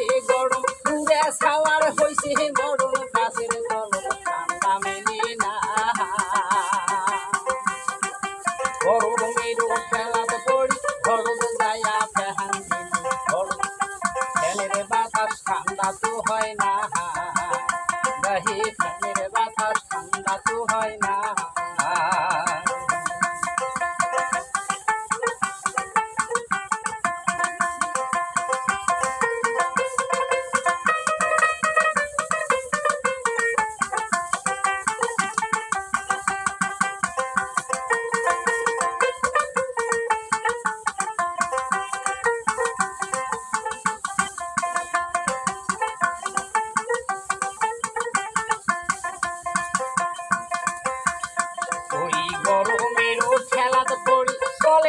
হইছে গরম, পুরে ছাওয়ার হইছে গরম কাছের গরম ঠান্ডা মেলে না গরমের ঠান্ডা তো হয় না। রহি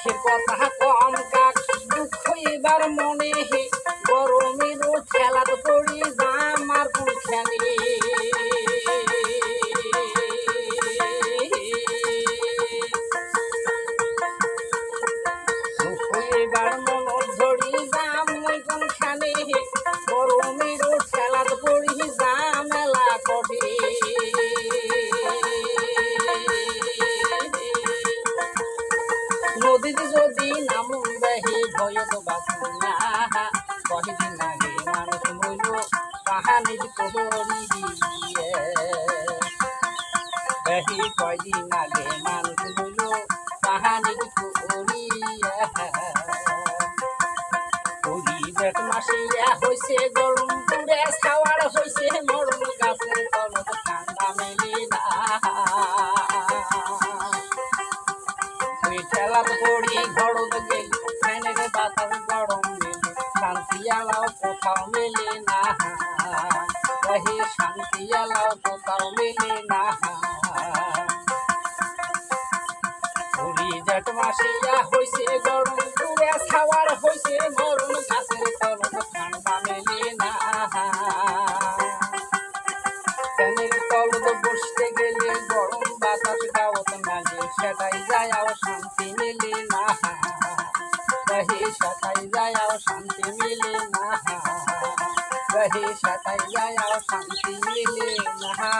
দুঃখের কথা কম কাক, দুঃখ এবার মনে হে। গরমের খেলাত পড়ি জামার কুলখানে। দুঃখ এবার মন ধরি জাম ওই কোনখানে গরমের খেলাত পড়ি জামেলা ভয়ত বাসনা। কহিদিন আগে মানুষ মইল কাহানির কোহরি দিয়ে বাহি কয়দিন আগে মানুষ মইল কাহানির কোহরি ওই বেট মাসিয়া হইছে, গরম পুরে খাওয়ার হইছে মরম গাছের তলত ঠান্ডা মেলি না। আলাও কোথাও মেলে না রহে শান্তি আলাও কোথাও মেলে না পুরি জট মাসিয়া হইছে গরম খাওয়ার হইছে মরণ যায় আর শান্তি মেলে না